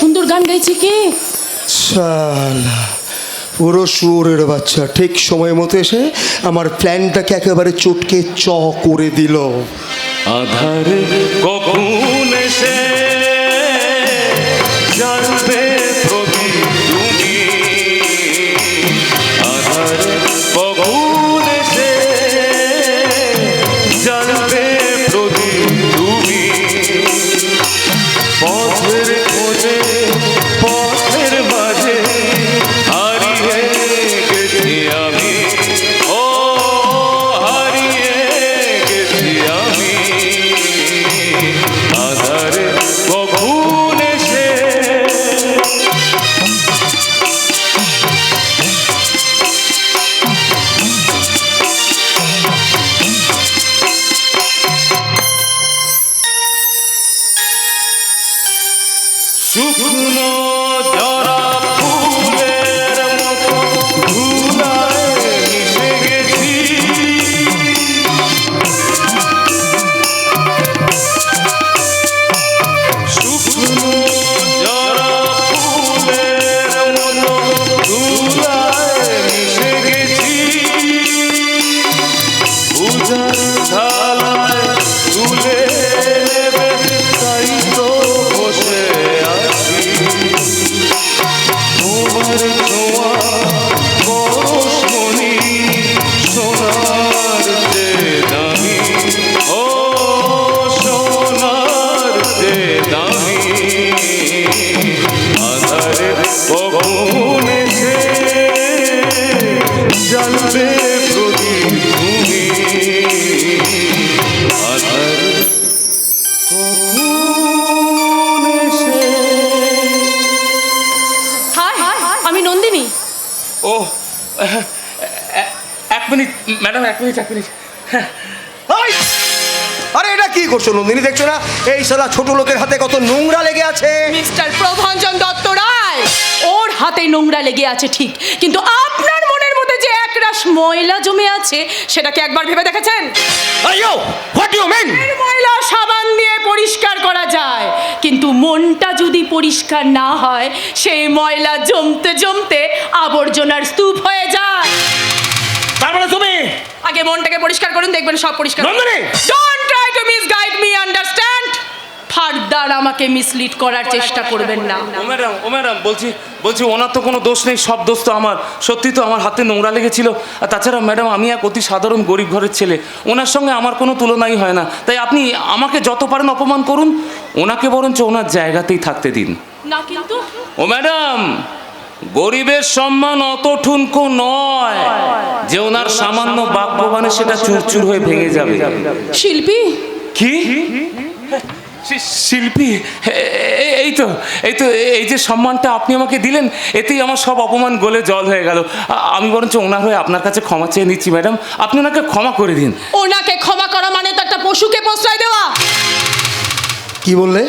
সুন্দর গান গাইছে কে? শালা পুরো সুরের বাচ্চা। ঠিক সময় মতো এসে আমার প্ল্যানটাকে একেবারে চটকে চ করে দিল। আধারে কখন দামি আধারে কখন আমি নন্দিনী ও এক মিনিট ম্যাডাম এক মিনিট এক মিনিট হ্যাঁ! আরে এটা কি করছ নন্দিনী? দেখছ না? এই সালা ছোট লোকের হাতে কত নোংরা লেগে আছে। মিস্টার প্রভাঞ্জন দত্ত রায় ওর হাতে নোংরা লেগে আছে ঠিক কিন্তু আপনার মনের মধ্যে যে একরাশ ময়লা জমে আছে সেটাকে একবার ভেবে দেখেছেন? আইও হোয়াট ইউ মিন ময়লা সাবান দিয়ে পরিষ্কার করা যায় কিন্তু মনটা যদি পরিষ্কার না হয় সেই ময়লা জমতে জমতে আবর্জনার স্তূপ হয়ে যায়। তার মানে তুমি আগে মনটাকে পরিষ্কার করুন দেখবেন সব পরিষ্কার Nandini! Misguide me understand further আমাকে মিসলিড করার চেষ্টা করবেন না। ও ম্যাডাম ও ম্যাডাম বলছি বলছি ওনার তো কোনো দোষ নেই সব দোষ তো আমার। সত্যি তো আমার হাতে নোংরা লেগেছিল। আর তাছাড়া ম্যাডাম আমি এক অতি সাধারণ গরিব ঘরের ছেলে। ওনার সঙ্গে আমার কোনো তুলনাই হয় না। তাই আপনি আমাকে যত পারেন অপমান করুন। ওনাকে বরঞ্চ ওনার জায়গাতেই থাকতে দিন। না কিন্তু? ও ম্যাডাম গরিবের সম্মান অত ঠুনকো নয় যে ওনার সামান্য বাক্যবানে সেটা চুরচুর হয়ে ভেঙে যাবে। শিল্পী কি? শিল্পী এই তো এই তো এই যে সম্মানটা আপনি আমাকে দিলেন এতেই আমার সব অপমান গলে জল হয়ে গেল। আমি বরঞ্চ ওনার হয়ে আপনার কাছে ক্ষমা চেয়ে নিচ্ছি ম্যাডাম। আপনি ওনাকে ক্ষমা করে দিন। ওনাকে ক্ষমা করা মানে তো একটা পশুকে প্রশ্রয় দেওয়া। কি বললে?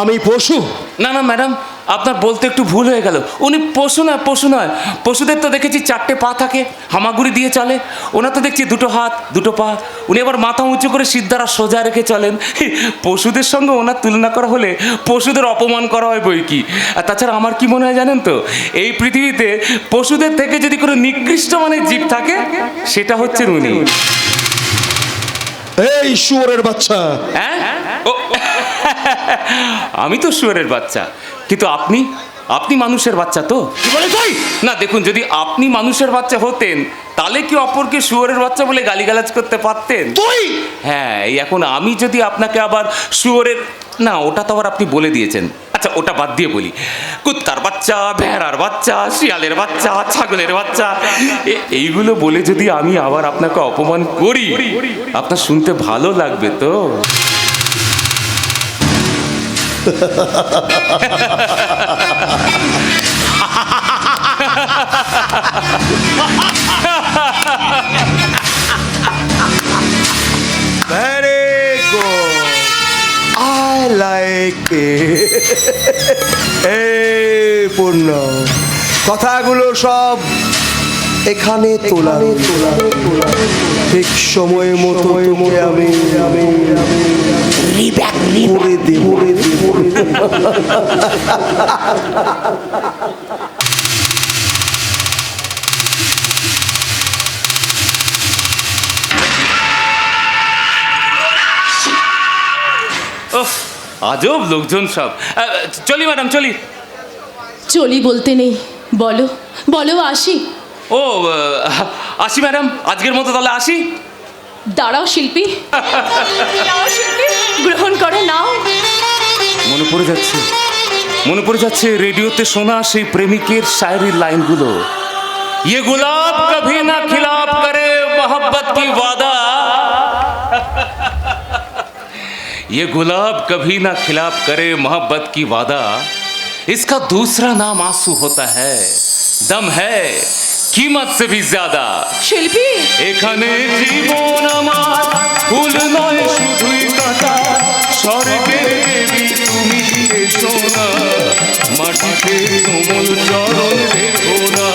আমি পশু? না না ম্যাডাম আপনার বলতে একটু ভুল হয়ে গেল উনি পশু নয় পশু নয় পশুদের তো দেখেছি চারটে পা থাকে হামাগুড়ি দিয়ে চলে ওনার তো দেখছি দুটো হাত দুটো পা উনি আবার মাথা উঁচু করে সিদ্ধারা সোজা রেখে চলেন পশুদের সঙ্গে ওনার তুলনা করা হলে পশুদের অপমান করা হয় বই কি আর তাছাড়া আমার কি মনে হয় জানেন তো এই পৃথিবীতে পশুদের থেকে যদি কোনো নিকৃষ্ট মানের জীব থাকে সেটা হচ্ছে উনি এই শুয়োরের বাচ্চা হ্যাঁ আমি তো শুয়ারের বাচ্চা কিন্তু আপনি আপনি মানুষের বাচ্চা তো? কি বলে তাই না দেখুন যদি আপনি মানুষের বাচ্চা হতেন তাহলে কি অপরকে শুয়োরের বাচ্চা বলে গালিগালাজ করতে পারতেন? তুই? হ্যাঁ এই এখন আমি যদি আপনাকে আবার শুয়োরের না ওটা তো আবার আপনি বলে দিয়েছেন। আচ্ছা ওটা বাদ দিয়ে বলি। কুত্তার বাচ্চা ভেড়ার বাচ্চা শিয়ালের বাচ্চা ছাগলের বাচ্চা এইগুলো বলে যদি আমি আবার আপনাকে অপমান করি আপনার শুনতে ভালো লাগবে তো? ভেরি গুড আই লাইক এই পূর্ণ কথাগুলো সব এখানে তোলা ঠিক সময় মতো তোকে আমি করে দেব। ওহ আজব লোকজন সব। চলি ম্যাডাম চলি। চলি বলতে নেই। বলো বলো আসি। ও আহ, আসি ম্যাডাম আজকের মতো তাহলে আসি দাঁড়াও শিল্পী নাও শিল্পী গ্রহণ করো নাও মনে পড়ে যাচ্ছে মনে পড়ে যাচ্ছে রেডিওতে শোনা সেই প্রেমিকের শায়রির লাইনগুলো ये गुलाब कभी ना खिलाप करे मोहब्बत की वादा ये गुलाब कभी ना खिलाप करे मोहब्बत की वादा इसका दूसरा नाम आंसू होता है दम है কি মাত্রে জাদা শিল্পী? এখানে জীবন আমার ফুল নয় শুধুই কাটা। স্বর্গে তুমি এসো না। মাটিতে কোমল চরণ রেখো না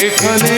এখানে